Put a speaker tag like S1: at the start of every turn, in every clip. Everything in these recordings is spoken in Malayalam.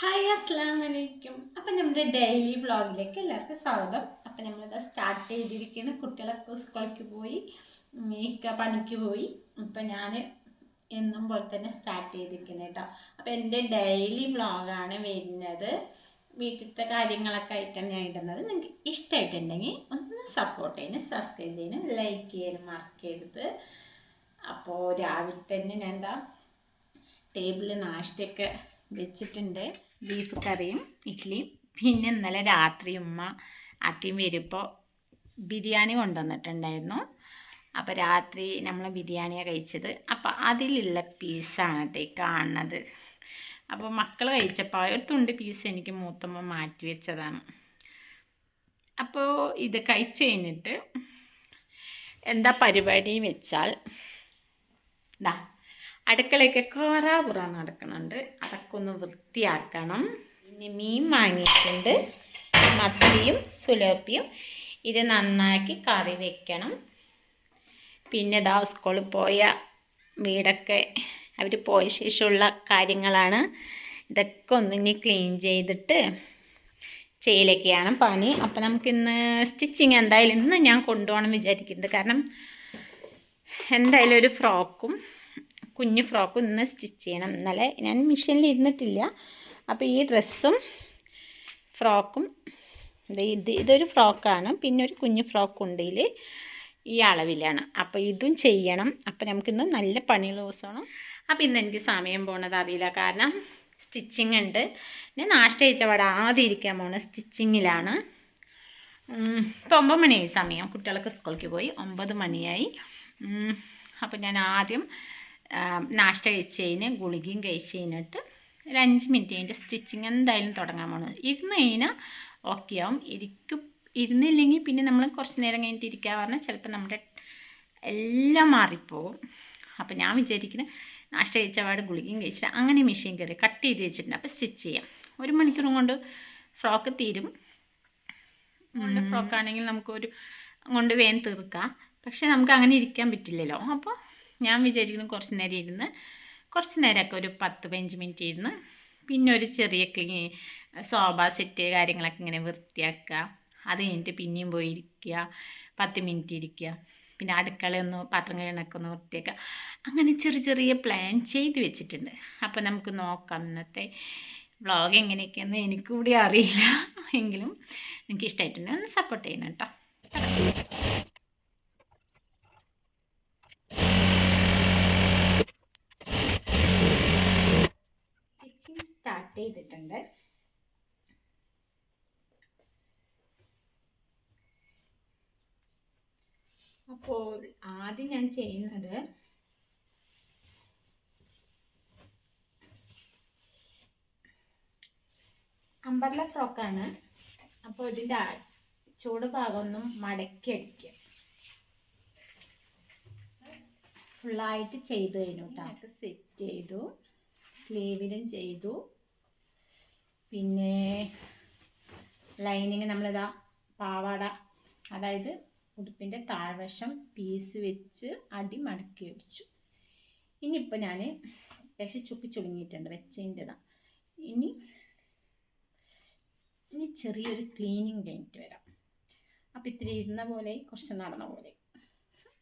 S1: ഹായ് അസ്സാം വലൈക്കും അപ്പം നമ്മുടെ ഡെയിലി വ്ളോഗിലേക്ക് എല്ലാവർക്കും സ്വാഗതം. അപ്പം നമ്മളിത് സ്റ്റാർട്ട് ചെയ്തിരിക്കുകയാണ് കുട്ടികളൊക്കെ സ്കൂളിലേക്ക് പോയി മേക്ക പണിക്ക് പോയി. ഇപ്പം ഞാൻ എന്നും പോലെ തന്നെ സ്റ്റാർട്ട് ചെയ്തിരിക്കുന്നത് കേട്ടോ. അപ്പം എന്റെ ഡെയിലി വ്ളോഗാണ് വരുന്നത്. വീട്ടിലത്തെ കാര്യങ്ങളൊക്കെ ആയിട്ടാണ് ഞാൻ ഇടുന്നത്. നിങ്ങൾക്ക് ഇഷ്ടമായിട്ടുണ്ടെങ്കിൽ ഒന്ന് സപ്പോർട്ട് ചെയ്യണം സബ്സ്ക്രൈബ് ചെയ്യണം ലൈക്ക് ചെയ്യണം ചെയ്ത് അപ്പോൾ രാവിലെ തന്നെ ഞാൻ എന്താ ടേബിളിൽ നാഷ്ടയൊക്കെ വെച്ചിട്ടുണ്ട്. ബീഫ് കറിയും ഇഡ്ഡലിയും പിന്നെ ഇന്നലെ രാത്രി ഉമ്മ അത്തിയും വരുമ്പോൾ ബിരിയാണി കൊണ്ടുവന്നിട്ടുണ്ടായിരുന്നു. അപ്പോൾ രാത്രി നമ്മൾ ബിരിയാണിയാണ് കഴിച്ചത്. അപ്പോൾ അതിലുള്ള പീസാണ് കേട്ടോ കാണുന്നത്. അപ്പോൾ മക്കൾ കഴിച്ചപ്പോൾ ഒരു തുണ്ട് പീസ് എനിക്ക് മൂത്തമ്മ മാറ്റി വെച്ചതാണ്. അപ്പോൾ ഇത് കഴിച്ച് കഴിഞ്ഞിട്ട് എന്താ പരിപാടി വെച്ചാൽ ഇതാ അടുക്കളയൊക്കെ കോറാപുറ പുറ നടക്കുന്നുണ്ട് അതൊക്കെ ഒന്ന് വൃത്തിയാക്കണം. പിന്നെ മീൻ വാങ്ങിയിട്ടുണ്ട്. മത്തിയും സുലോപ്പിയും. ഇത് നന്നാക്കി കറി വെക്കണം. പിന്നെ ഇതാ സ്കൂളിൽ പോയ വീടൊക്കെ അവർ പോയ ശേഷമുള്ള കാര്യങ്ങളാണ്. ഇതൊക്കെ ഒന്ന് ഇനി ക്ലീൻ ചെയ്തിട്ട് ചെയ്യലൊക്കെയാണ് പണി. അപ്പം നമുക്കിന്ന് സ്റ്റിച്ചിങ് എന്തായാലും ഇന്ന് ഞാൻ കൊണ്ടുപോകണം വിചാരിക്കുന്നുണ്ട്. കാരണം എന്തായാലും ഒരു ഫ്രോക്കും കുഞ്ഞു ഫ്രോക്കും ഇന്ന് സ്റ്റിച്ച് ചെയ്യണം. ഇന്നലെ ഞാൻ മിഷീനിൽ ഇരുന്നിട്ടില്ല. അപ്പോൾ ഈ ഡ്രസ്സും ഫ്രോക്കും ഇത് ഇത് ഇതൊരു ഫ്രോക്കാണ്. പിന്നെ ഒരു കുഞ്ഞു ഫ്രോക്ക് ഉണ്ട് ഇതിൽ ഈ അളവിലാണ്. അപ്പോൾ ഇതും ചെയ്യണം. അപ്പോൾ നമുക്കിന്ന് നല്ല പണിയുള്ള ദിവസമാണ്. അപ്പോൾ ഇന്ന് എനിക്ക് സമയം പോണത് അറിയില്ല. കാരണം സ്റ്റിച്ചിങ് ഉണ്ട്. ഞാൻ നാഷ്ട കഴിച്ചപാട് ആദ്യം ഇരിക്കാൻ പോണത് സ്റ്റിച്ചിങ്ങിലാണ്. ഇപ്പോൾ ഒമ്പത് മണിയായി സമയം. കുട്ടികൾക്ക് സ്കൂളിലേക്ക് പോയി. ഒമ്പത് മണിയായി. അപ്പോൾ ഞാൻ ആദ്യം നാഷ്ട കഴിച്ച് കഴിഞ്ഞ് ഗുളികയും കഴിച്ച് കഴിഞ്ഞിട്ട് ഒരു അഞ്ച് മിനിറ്റ് കഴിഞ്ഞിട്ട് സ്റ്റിച്ചിങ് എന്തായാലും തുടങ്ങാൻ പോകണം ഇരുന്ന് കഴിഞ്ഞാൽ ഓക്കെ ആവും. ഇരിക്കും ഇരുന്നില്ലെങ്കിൽ പിന്നെ നമ്മൾ കുറച്ച് നേരം കഴിഞ്ഞിട്ട് ഇരിക്കുക പറഞ്ഞാൽ ചിലപ്പോൾ നമ്മുടെ എല്ലാം മാറിപ്പോവും. അപ്പോൾ ഞാൻ വിചാരിക്കുന്നത് നാഷ്ട കഴിച്ച പാട് ഗുളികയും കഴിച്ചിട്ട് അങ്ങനെ മെഷീൻ കയറി കട്ട് ചെയ്ത് വെച്ചിട്ടുണ്ട്. അപ്പോൾ സ്റ്റിച്ച് ചെയ്യാം. ഒരു മണിക്കൂറും കൊണ്ട് ഫ്രോക്ക് തീരും. ഫ്രോക്കാണെങ്കിൽ ഫ്രോക്ക് ആണെങ്കിൽ നമുക്കൊരു കൊണ്ട് വേഗം തീർക്കാം. പക്ഷെ നമുക്ക് അങ്ങനെ ഇരിക്കാൻ പറ്റില്ലല്ലോ. അപ്പോൾ ഞാൻ വിചാരിക്കുന്നു കുറച്ച് നേരം ഇരുന്ന് കുറച്ച് നേരമൊക്കെ ഒരു പത്ത് പതിനഞ്ച് മിനിറ്റ് ഇരുന്ന് പിന്നെ ഒരു ചെറിയ ക്ലീ സോഫ സെറ്റ് കാര്യങ്ങളൊക്കെ ഇങ്ങനെ വൃത്തിയാക്കുക. അത് കഴിഞ്ഞിട്ട് പിന്നെയും പോയി ഇരിക്കുക. പത്ത് മിനിറ്റ് ഇരിക്കുക. പിന്നെ അടുക്കളയൊന്ന് പാത്രം കഴിയണൊക്കെ ഒന്ന് വൃത്തിയാക്കുക. അങ്ങനെ ചെറിയ ചെറിയ പ്ലാൻ ചെയ്ത് വെച്ചിട്ടുണ്ട്. അപ്പോൾ നമുക്ക് നോക്കാം ഇന്നത്തെ വ്ളോഗ് എങ്ങനെയൊക്കെയെന്ന് എനിക്ക് കൂടി അറിയില്ല. എങ്കിലും നിങ്ങൾക്ക് ഇഷ്ടമായിട്ടുണ്ട് ഒന്ന് സപ്പോർട്ട് ചെയ്യണം കേട്ടോ സ്റ്റിച്ചിങ് സ്റ്റാർട്ട് ചെയ്തിട്ടുണ്ട്. അപ്പോൾ ആദ്യം ഞാൻ ചെയ്യുന്നത് അമ്പർല ഫ്രോക്കാണ്. അപ്പോൾ ഇതിന്റെ ചൂട് ഭാഗം ഒന്നും മടക്കി അടിക്കുക. ഫുള്ളായിട്ട് ചെയ്തു കഴിഞ്ഞു കേട്ടോ. സെറ്റ് ചെയ്തു. സ്ലീവിലും ചെയ്തു. പിന്നെ ലൈനിങ് നമ്മളിതാ പാവാട അതായത് ഉടുപ്പിന്റെ താഴ്വശം പീസ് വെച്ച് അടി മടക്കി വെച്ചു. ഇനിയിപ്പോൾ ഞാൻ ഏകദേശം ചുക്കി ചുളുങ്ങിയിട്ടുണ്ട് വെച്ചതിന്റെതാ ഇനി ഇനി ചെറിയൊരു ക്ലീനിങ് കഴിഞ്ഞിട്ട് വരാം. അപ്പം ഇത്തിരി ഇരുന്ന പോലെ കുറച്ച് നടന്ന പോലെ.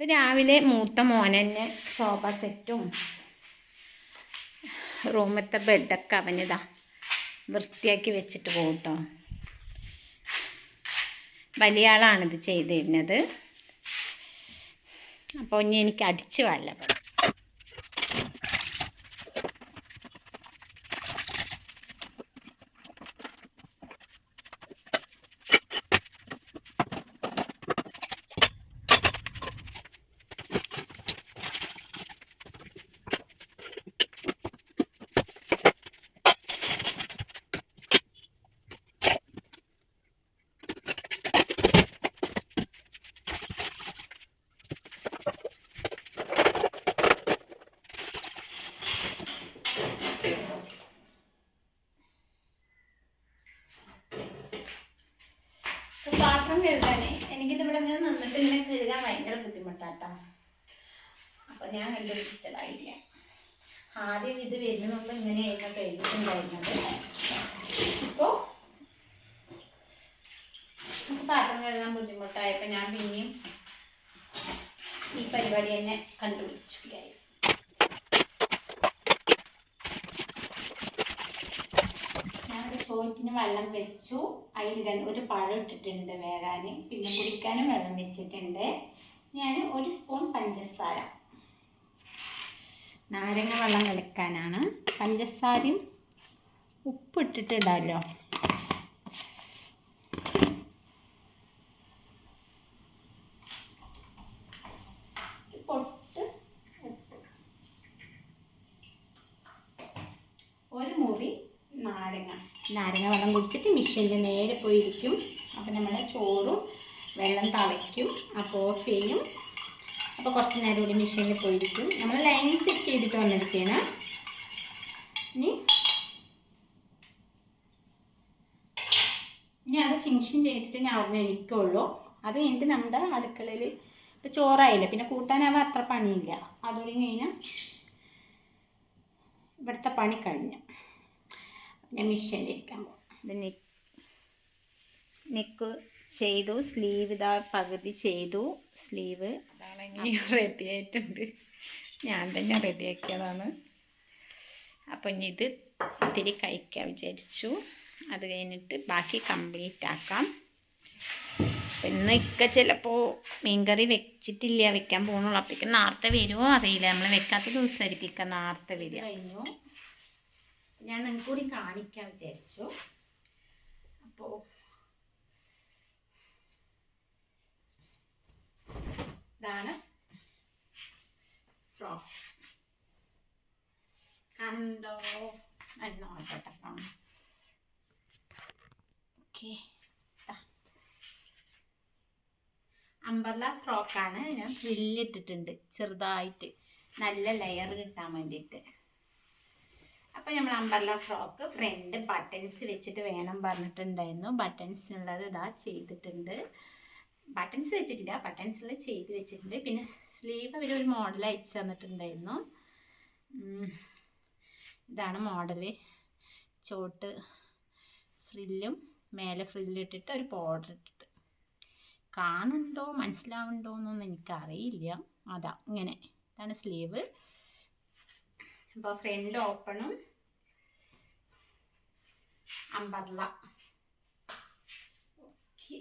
S1: രാവിലെ മൂത്ത മോനെന്നെ സോഫ സെറ്റും റൂമത്തെ ബെഡൊക്കെ അവനിതാ വൃത്തിയാക്കി വെച്ചിട്ട് പോകും കേട്ടോ വലിയ ആളാണിത് ചെയ്തിരുന്നത്. അപ്പോൾ ഇനി എനിക്ക് അടിച്ചു വല്ല കഴുകാനെ എനിക്കിത് ഇവിടെ ഞാൻ നിന്നിട്ട് ഇങ്ങനെ കഴുകാൻ ഭയങ്കര ബുദ്ധിമുട്ടാട്ടാ. അപ്പൊ ഞാൻ കണ്ടുപിടിച്ചത് ഐഡിയ ആദ്യം ഇത് വരുന്ന മുമ്പ് ഇങ്ങനെയായിരുന്നു കഴുകിയിട്ടുണ്ടായിരുന്നത്. ഇപ്പോൾ പാത്രം കഴുകാൻ ബുദ്ധിമുട്ടായപ്പോ ഞാൻ പിന്നെയും ഈ പരിപാടി തന്നെ കണ്ടുപിടിച്ചു ഗൈസ് ചോറ്റിന് വെള്ളം വെച്ചു. അതിൽ രണ്ട് ഒരു പഴം ഇട്ടിട്ടുണ്ട് വേകാൻ. പിന്നെ കുടിക്കാനും വെള്ളം വെച്ചിട്ടുണ്ട്. ഞാൻ ഒരു സ്പൂൺ പഞ്ചസാര. നാരങ്ങ വെള്ളം കലക്കാനാണ്. പഞ്ചസാരയും ഉപ്പ് ഇട്ടിട്ട് ഇടാമല്ലോ പൊട്ട് ഉപ്പ് ഒരു മുറി നാരങ്ങ വെള്ളം കുടിച്ചിട്ട് മിഷീനിൽ നേരെ പോയിരിക്കും. അപ്പം നമ്മൾ ചോറും വെള്ളം തളയ്ക്കും. അപ്പോൾ ഓഫ് ചെയ്യും. അപ്പോൾ കുറച്ച് നേരം കൂടി മിഷീനിൽ പോയിരിക്കും. നമ്മൾ ലൈൻ സെറ്റ് ചെയ്തിട്ട് വന്നിരിക്കുകയാണ് ഇനി ഇനി അത് ഫിനിഷൻ ചെയ്തിട്ട് ഞാൻ അവിടെ എണിക്കുള്ളൂ അത് കഴിഞ്ഞിട്ട് നമ്മുടെ അടുക്കളയിൽ ഇപ്പോൾ ചോറായില്ല? പിന്നെ കൂട്ടാനാവാൻ അത്ര പണിയില്ല. അതുകൂടി കഴിഞ്ഞാൽ ഇവിടുത്തെ പണി കഴിഞ്ഞു. ഞാൻ പോകും ഇത് നെക്ക് നെക്ക് ചെയ്തു സ്ലീവ് ഇതാ പകുതി ചെയ്തു സ്ലീവ്. റെഡി ആയിട്ടുണ്ട്. ഞാൻ തന്നെ റെഡിയാക്കിയതാണ് അപ്പം ഇനി ഇത് ഇത്തിരി കഴിക്കാൻ വിചാരിച്ചു. അത് കഴിഞ്ഞിട്ട് ബാക്കി കംപ്ലീറ്റ് ആക്കാം. ഇന്ന് ഇക്ക ചിലപ്പോൾ മീൻകറി വെച്ചിട്ടില്ല വെക്കാൻ പോകുന്നുള്ളൂ അപ്പോഴേക്കും നേരത്തെ വരുമോ അറിയില്ല. നമ്മൾ വെക്കാത്ത ദിവസമായിരിക്കും ഇക്ക നേരത്തെ വരിക. കഴിഞ്ഞു. ഞാൻ നിങ്ങൾക്ക് കൂടി കാണിക്കാൻ വിചാരിച്ചു. അപ്പോ ഇതാണ് ഫ്രോക്ക്. കണ്ടോ? നോക്കട്ടെ ഓക്കെ അമ്പർല ഫ്രോക്കാണ്. ഞാൻ ഫ്രില്ലിട്ടിട്ടുണ്ട്. ചെറുതായിട്ട്. നല്ല ലെയർ കിട്ടാൻ വേണ്ടിയിട്ട്. അപ്പോൾ നമ്മൾ അമ്പർല ഫ്രോക്ക് ഫ്രണ്ട് ബട്ടൺസ് വെച്ചിട്ട് വേണം പറഞ്ഞിട്ടുണ്ടായിരുന്നു. ബട്ടൺസ് ഉള്ളത് ഇതാ ചെയ്തിട്ടുണ്ട്. ബട്ടൺസ് വെച്ചിട്ടില്ല ബട്ടൺസിൽ ചെയ്ത് വെച്ചിട്ടുണ്ട്. പിന്നെ സ്ലീവ് അവർ ഒരു മോഡൽ അയച്ചു തന്നിട്ടുണ്ടായിരുന്നു. ഇതാണ് മോഡൽ ചോട്ട് ഫ്രില്ലും മേലെ ഫ്രില്ലിട്ടിട്ട് ഒരു ബോർഡർ ഇട്ടിട്ട്. കാണുന്നുണ്ടോ മനസ്സിലാവുന്നുണ്ടോ എന്നൊന്നും എനിക്കറിയില്ല. അതാ ഇങ്ങനെ. ഇതാണ് സ്ലീവ് അപ്പോൾ ഫ്രണ്ട് ഓപ്പണും അമ്പർല ഓക്കെ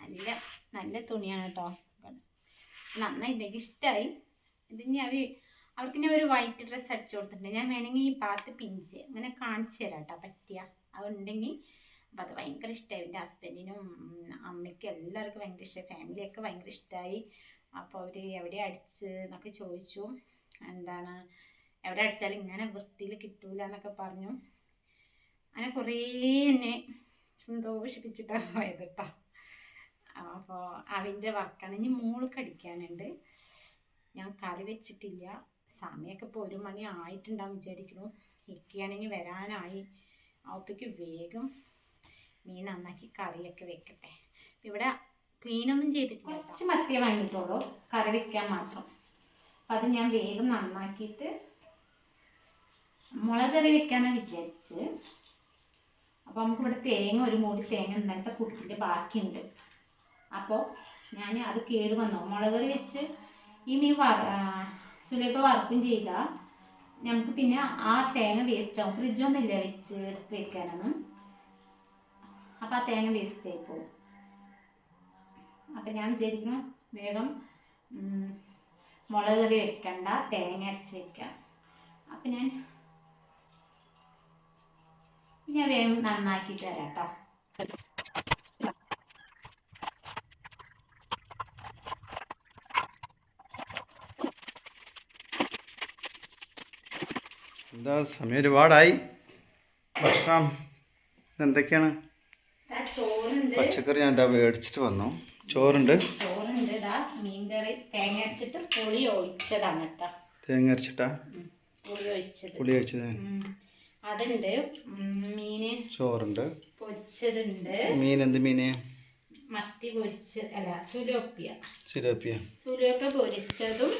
S1: നല്ല നല്ല തുണിയാണ് കേട്ടോ. നന്നായി എനിക്ക് ഇഷ്ടമായി ഇത് അവർ അവർക്ക് ഞാൻ ഒരു വൈറ്റ് ഡ്രസ്സ് അടിച്ചു കൊടുത്തിട്ടുണ്ട്. ഞാൻ വേണമെങ്കിൽ ഈ പാത്ത് പിഞ്ച് അങ്ങനെ കാണിച്ചു തരാം കേട്ടോ പറ്റിയ. അതുണ്ടെങ്കിൽ അപ്പം അത് ഭയങ്കര ഇഷ്ടമായി എന്റെ ഹസ്ബൻഡിനും അമ്മയ്ക്കും എല്ലാവർക്കും ഭയങ്കര ഇഷ്ടമായി ഫാമിലിയൊക്കെ ഭയങ്കര ഇഷ്ടമായി അപ്പോൾ അവർ എവിടെ അടിച്ച് എന്നൊക്കെ ചോദിച്ചു. എന്താണ് എവിടെ അടിച്ചാലും ഇങ്ങനെ വൃത്തിയിൽ കിട്ടൂല എന്നൊക്കെ പറഞ്ഞു. അങ്ങനെ കുറേ എന്നെ സന്തോഷിപ്പിച്ചിട്ടാണ് പോയത് കേട്ടോ അപ്പോൾ അതിന്റെ വർക്കാണ് ഇനി മോൾക്ക് അടിക്കാനുണ്ട്. ഞാൻ കറി വെച്ചിട്ടില്ല. സമയമൊക്കെ ഇപ്പോൾ ഒരു മണി ആയിട്ടുണ്ടാവും വിചാരിക്കുന്നു. ഇരിക്കുകയാണെങ്കിൽ വരാനായി. അപ്പേക്ക് വേഗം മീൻ നന്നാക്കി കറിയൊക്കെ വെക്കട്ടെ. ഇവിടെ ക്ലീനൊന്നും ചെയ്തിട്ടില്ല കുറച്ച് മത്തിയെ വാങ്ങിയിട്ടുള്ളൂ. കറി വെക്കാൻ മാത്രം. അപ്പം അത് ഞാൻ വേഗം നന്നാക്കിയിട്ട് മുളക് കറി വെക്കാനാണ് വിചാരിച്ച്. അപ്പോൾ നമുക്കിവിടെ തേങ്ങ ഒരു മൂടി തേങ്ങ ഇന്നലത്തെ കുടിച്ചിട്ട് ബാക്കിയുണ്ട്. അപ്പോൾ ഞാൻ അത് കേട് വന്നു. മുളക് കറി വെച്ച് ഈ മീൻ വറ സുലഭ വറുക്കും നമുക്ക് പിന്നെ ആ തേങ്ങ വേസ്റ്റ് ആവും. ഫ്രിഡ്ജൊന്നും ഇല്ല വെച്ച് എടുത്ത് വെക്കാനൊന്നും. അപ്പോൾ ആ തേങ്ങ വേസ്റ്റ് ആയി പോകും അപ്പം ഞാൻ വിചാരിക്കുന്നു വേഗം മുളക് കറി വെക്കണ്ട തേങ്ങ അരച്ച് വെക്കാം. അപ്പം ഞാൻ ഞാൻ വേഗം നന്നാക്കി തരാം കേട്ടോ
S2: എന്താ സമയം ഒരുപാടായി. ഭക്ഷണം എന്തൊക്കെയാണ് പച്ചക്കറി ഞാൻ എന്താ മേടിച്ചിട്ട് വന്നു. ചോറുണ്ട്.
S1: ചോറുണ്ട്. ഇതാ മീൻകറി. തേങ്ങ അരച്ചിട്ട് പുളി ഒഴിച്ചതാണ് കേട്ടോ.
S2: തേങ്ങ അരച്ചിട്ടാ?
S1: പുളി ഒഴിച്ചത്.
S2: പുളി കഴിച്ചത്
S1: ഉം, അതുണ്ട്. മീൻ മീന്
S2: ചോറുണ്ട്.
S1: പൊരിച്ചതുണ്ട്.
S2: മീൻ എന്ത് മീന്?
S1: മത്തി പൊരിച്ച അല്ല സുലോപ്പിയ.
S2: സുലോപ്പിയ.
S1: സുലോപ്പ പൊരിച്ചതും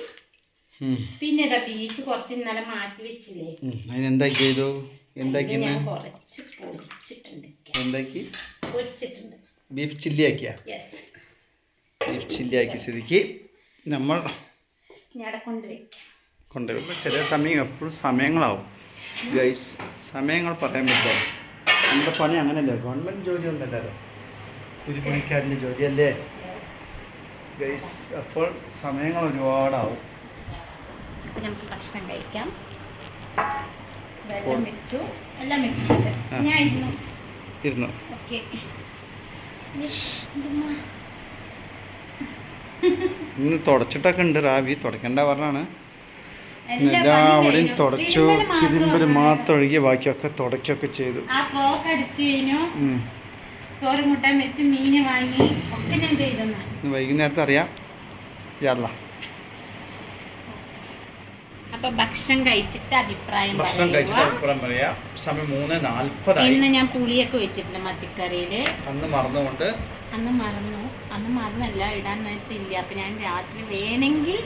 S1: പിന്നെ ഇതാ ബീഫ് കുറച്ച് ഇന്നലെ മാറ്റി വെച്ചില്ലേ.
S2: അതിനെന്താ ചെയ്തു? എന്താക്കി
S1: കുറച്ച് പൊരിച്ചിട്ടുണ്ട്.
S2: എന്താക്കി?
S1: പൊരിച്ചിട്ടുണ്ട്.
S2: ബീഫ് ചില്ലി ആക്കിയ ബീഫ് ചില്ലി ആക്കിയ സ്ഥിതിക്ക്. നമ്മൾ
S1: ഞാൻ കൊണ്ടുവയ്ക്കാം.
S2: കൊണ്ടുവരുമ്പോൾ ചില സമയം എപ്പോഴും സമയങ്ങളാവും. ഗൈസ് സമയങ്ങൾ പറയാൻ പറ്റുമോ നമ്മുടെ പണി അങ്ങനെയല്ലേ? ഗവൺമെന്റ് ജോലി ഒന്നല്ലല്ലോ കൂലിപ്പണിക്കാരന്റെ ജോലിയല്ലേ? ഗൈസ് അപ്പോൾ സമയങ്ങൾ ഒരുപാടാവും.
S1: അപ്പൊ നമുക്ക് ഭക്ഷണം കഴിക്കാം.
S2: അപ്പോൾ-
S1: വെള്ളം വെച്ചു. എല്ലാം വെച്ചിട്ടുണ്ട്. ഞാൻ ഇരുന്നു.
S2: ഇരുന്നു.
S1: ഓക്കെ.
S2: ഇന്ന് തുടച്ചിട്ടൊക്കെ ഉണ്ട് റാവി. തുടക്കണ്ട പറഞ്ഞാണ്. എല്ലാവിടെയും തുടച്ചു. തിരുമ്പര് മാത്രം ഒഴുകി ബാക്കിയൊക്കെ തുടച്ചൊക്കെ ചെയ്തു.
S1: ആ ഫ്രോക്ക് അടിച്ചു കഴിഞ്ഞു. ചോറ് മുട്ടാൻ വെച്ച് മീന് വാങ്ങി. ഒക്കെ ഞാൻ ചെയ്തെന്നാ.
S2: ഇന്ന് വൈകുന്നേരത്തെ അറിയാം. യാല്ല
S1: അപ്പൊ ഭക്ഷണം കഴിച്ചിട്ട് അഭിപ്രായം
S2: ഭക്ഷണം കഴിച്ചിട്ട് അഭിപ്രായം പറയാം. സമയം മൂന്ന് നാൽപ്പതായി.
S1: ഇന്ന് ഞാൻ പുളിയൊക്കെ വെച്ചിട്ടുണ്ട് മത്തിക്കറിയിൽ.
S2: അന്ന് മറന്നുകൊണ്ട്
S1: അന്ന് മറന്നു. അന്ന് മറന്നല്ല ഇടാൻ നേരത്തില്ല. അപ്പൊ ഞാൻ രാത്രി വേണമെങ്കിൽ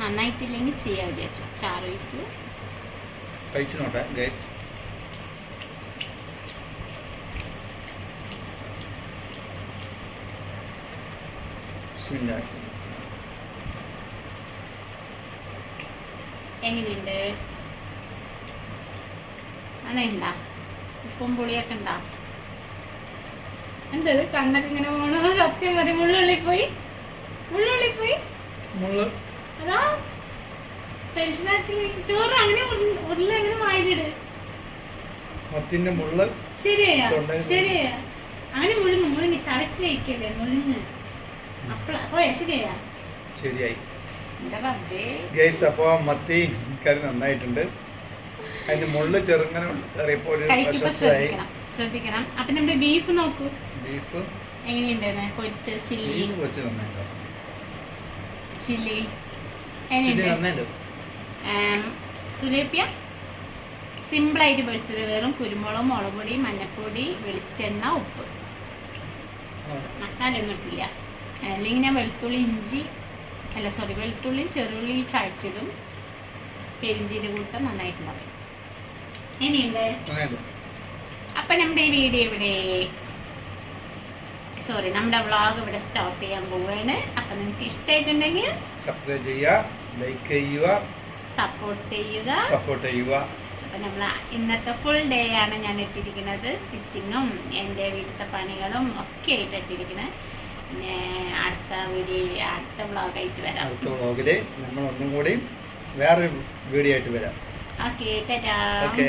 S1: നന്നായിട്ടില്ലെങ്കിൽ ചെയ്യാൻ വിചാരിച്ചു. ചാറ് വയ്ക്കൂ
S2: കഴിച്ചു നോട്ടെ ഗൈസ്.
S1: എങ്ങനെയുണ്ട്? നന്നായിട്ടുണ്ടാ? ഉപ്പും പുളിയൊക്കെ ഉണ്ടാ? എന്തത് കണ്ണൊക്കെ ഇങ്ങനെ പോണോ സത്യം മതി മുള്ളുള്ളിൽ പോയി. മുള്ളുള്ളിൽ പോയി.
S2: മുള്ള്.
S1: അതാ ടെൻഷനാക്കി ചോറ് അങ്ങനെ ഉരുള- അങ്ങനെ വായിലിട്.
S2: മത്തിന്റെ മുള്ള
S1: ശരിയാ. ശരിയാ അങ്ങനെ മുഴുങ്ങ് മുഴുങ്ങി ചവച്ച് കഴിക്കല്ലേ മുഴുങ്ങ് അപ്പള പോയാ ശരിയാ
S2: ശരിയായി. ഗൈസ് അപ്പോൾ മത്തി കറി നന്നായിട്ടുണ്ട്. അതിന്റെ മുള്ള ചെറുങ്ങനെ കറിയപ്പോൾ
S1: ശ്രദ്ധിക്കണം അപ്പൊ നമ്മുടെ ബീഫ് നോക്കൂ.
S2: ബീഫ്?
S1: എങ്ങനെയുണ്ടായിരുന്നു പൊരിച്ച ചില്ലി.
S2: വെച്ച് നന്നായിട്ടോ?
S1: ചില്ലി. സുലേപ്യ സിമ്പിളായിട്ട് പൊരിച്ചത് വെറും കുരുമുളക് മുളക് പൊടി മഞ്ഞൾപ്പൊടി വെളിച്ചെണ്ണ ഉപ്പ്. മസാല ഒന്നും ഇട്ടില്ല. അല്ലെങ്കിൽ ഞാൻ വെളുത്തുള്ളി ഇഞ്ചി അല്ല സോറി വെളുത്തുള്ളിയും ചെറുള്ളി ചായച്ചിടും പെരിഞ്ചീരകൂട്ടം നന്നായിട്ടുണ്ടാവും. ഇനിയുണ്ട്
S2: അപ്പം
S1: അപ്പൊ നമ്മുടെ ഈ വീഡിയോ ഇവിടെ സോറി നമ്മുടെ വ്ളോഗ് ഇവിടെ സ്റ്റോപ്പ് ചെയ്യാൻ പോവുകയാണ് അപ്പൊ നിങ്ങൾക്ക് ഇഷ്ടമായിട്ടുണ്ടെങ്കിൽ
S2: സബ്സ്ക്രൈബ് ചെയ്യുക ലൈക്ക് ചെയ്യുക
S1: സപ്പോർട്ട് ചെയ്യുക.
S2: സപ്പോർട്ട് ചെയ്യുക.
S1: അപ്പം നമ്മൾ ഇന്നത്തെ ഫുൾ ഡേ ആണ് ഞാൻ ഇട്ടിരിക്കുന്നത്. സ്റ്റിച്ചിങ്ങും എന്റെ വീട്ടിലത്തെ പണികളും ഒക്കെ ആയിട്ട് ഇട്ടിരിക്കുന്നത്. പിന്നെ അടുത്ത വീഡിയോ അടുത്ത വ്ളോഗായിട്ട് വരാം.
S2: അടുത്ത വ്ളോഗിൽ നമ്മൾ ഒന്നും കൂടി വേറൊരു വീഡിയോ ആയിട്ട് വരാം.
S1: Okay tata
S2: okay